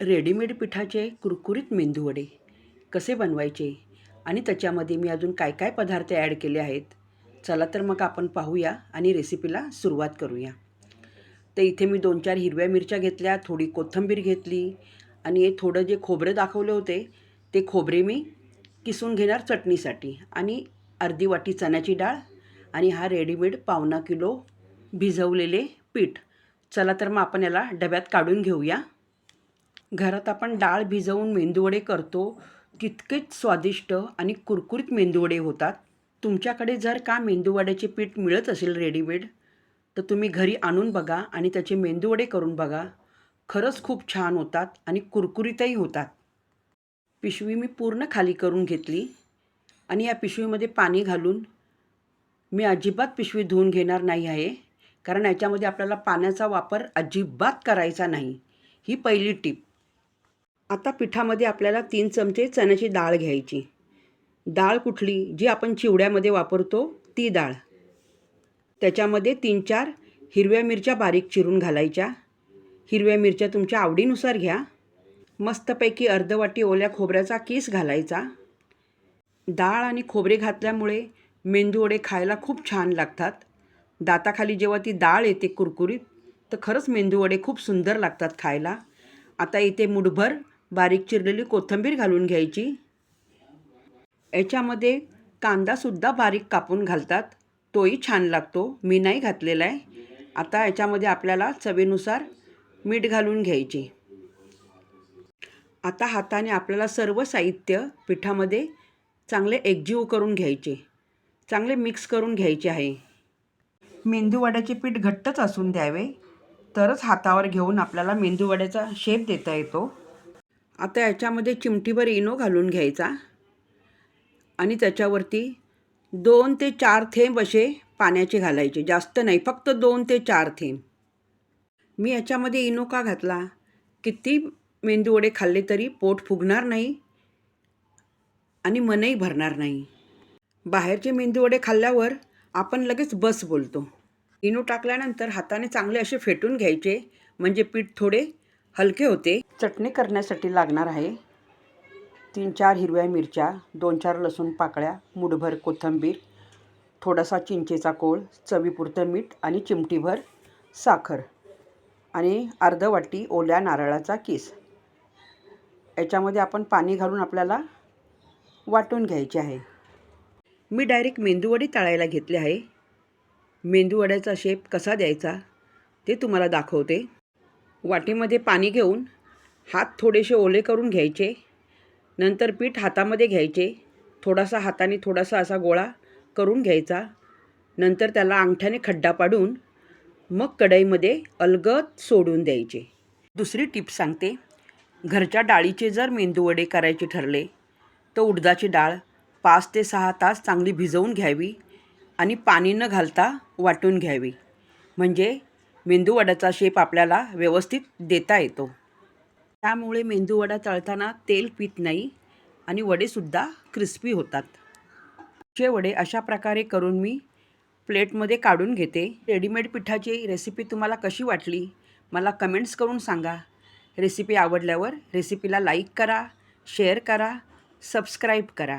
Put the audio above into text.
Readymade पिठाचे कुरकुरीत मेंदूवडे कसे बनवायचे? आणि त्याच्यामध्ये मी अजून काय काय पदार्थ ॲड केले आहेत? चला तर मग आपण पाहूया आणि रेसिपीला सुरुवात करूया. तर इथे मी दोन चार हिरव्या मिरच्या घेतल्या थोडी कोथिंबीर घेतली आणि हे थोडं जे खोबरे दाखवले होते ते खोबरे मी किसून घेणार चटणीसाठी. आणि अर्धी वाटी चण्याची डाळ आणि हा रेडीमेड पावणा किलो भिजवलेले पीठ. चला तर मग आपण याला डब्यात काढून घेऊया. घरात आपण डाळ भिजवून मेंदूवडे करतो तितकेच स्वादिष्ट आणि कुरकुरीत मेंदूवडे होतात. तुमच्याकडे जर का मेंदूवड्याचे पीठ मिळत असेल रेडीमेड तर तुम्ही घरी आणून बघा आणि त्याचे मेंदूवडे करून बघा. खरंच खूप छान होतात आणि कुरकुरीतही होतात. पिशवी मी पूर्ण खाली करून घेतली आणि या पिशवीमध्ये पाणी घालून मी अजिबात पिशवी धुवून घेणार नाही आहे कारण याच्यामध्ये आपल्याला पाण्याचा वापर अजिबात करायचा नाही. ही पहिली टीप. आता पिठामध्ये आपल्याला तीन चमचे चण्याची डाळ घ्यायची. डाळ कुठली? जी आपण चिवड्यामध्ये वापरतो ती डाळ. त्याच्यामध्ये तीन चार हिरव्या मिरच्या बारीक चिरून घालायच्या. हिरव्या मिरच्या तुमच्या आवडीनुसार घ्या. मस्तपैकी अर्धवाटी ओल्या खोबऱ्याचा किस घालायचा. डाळ आणि खोबरे घातल्यामुळे मेंदूवडे खायला खूप छान लागतात. दाताखाली जेव्हा ती डाळ येते कुरकुरीत तर खरंच मेंदूवडे खूप सुंदर लागतात खायला. आता इथे मुठभर बारीक चिरलेली कोथिंबीर घालून घ्यायची. याच्यामध्ये कांदासुद्धा बारीक कापून घालतात. तोही छान लागतो. मी नाही घातलेला आहे. आता याच्यामध्ये आपल्याला चवीनुसार मीठ घालून घ्यायचे. आता हाताने आपल्याला सर्व साहित्य पिठामध्ये चांगले एकजीव करून घ्यायचे. चांगले मिक्स करून घ्यायचे आहे. मेंदूवड्याचे पीठ घट्टच असून द्यावे. तरच हातावर घेऊन आपल्याला मेंदूवड्याचा शेप देता येतो. आता याच्यामध्ये चिमटीभर इनो घालून घ्यायचा. आणि त्याच्यावरती दोन ते चार थेंब असे पाण्याचे घालायचे. जास्त नाही फक्त दोन ते चार थेंब. मी याच्यामध्ये इनो का घातला? किती मेंदूवडे खाल्ले तरी पोट फुगणार नाही आणि मनही भरणार नाही. बाहेरचे मेंदूवडे खाल्ल्यावर आपण लगेच बस बोलतो. इनो टाकल्यानंतर हाताने चांगले असे फेटून घ्यायचे. म्हणजे पीठ थोडे हलके होते. चटणी करण्यासाठी लागणार आहे. तीन चार हिरव्या मिरच्या दोन चार लसूण पाकळ्या मुठभर कोथिंबीर थोडासा चिंचेचा कोळ चवीपुरतं मीठ आणि चिमटीभर साखर आणि अर्ध वाटी ओल्या नारळाचा किस. याच्यामध्ये आपण पाणी घालून आपल्याला वाटून घ्यायचे आहे. मी डायरेक्ट मेंदूवडी तळायला घेतले आहे. मेंदूवड्याचा शेप कसा द्यायचा ते तुम्हाला दाखवते. वाटीमध्ये पाणी घेऊन हात थोडेसे ओले करून घ्यायचे. नंतर पीठ हातामध्ये घ्यायचे. थोडासा हाताने थोडासा असा गोळा करून घ्यायचा. नंतर त्याला अंगठ्याने खड्डा पाडून मग कढईमध्ये अलगद सोडून द्यायचे. दुसरी टिप सांगते. घरच्या डाळीचे जर मेंदूवडे करायचे ठरले तर उडदाची डाळ पाच ते सहा तास चांगली भिजवून घ्यावी आणि पाणी न घालता वाटून घ्यावी. म्हणजे मेंदूवड्याचा शेप आपल्याला व्यवस्थित देता येतो. त्यामुळे मेंदूवडा तळताना तेल पित नाही आणि वडेसुद्धा क्रिस्पी होतात. चे वडे अशा प्रकारे करून मी प्लेटमध्ये काढून घेते. रेडीमेड पिठाची रेसिपी तुम्हाला कशी वाटली? मला कमेंट्स करून सांगा. रेसिपी आवडल्यावर रेसिपीला लाईक करा शेअर करा सबस्क्राईब करा.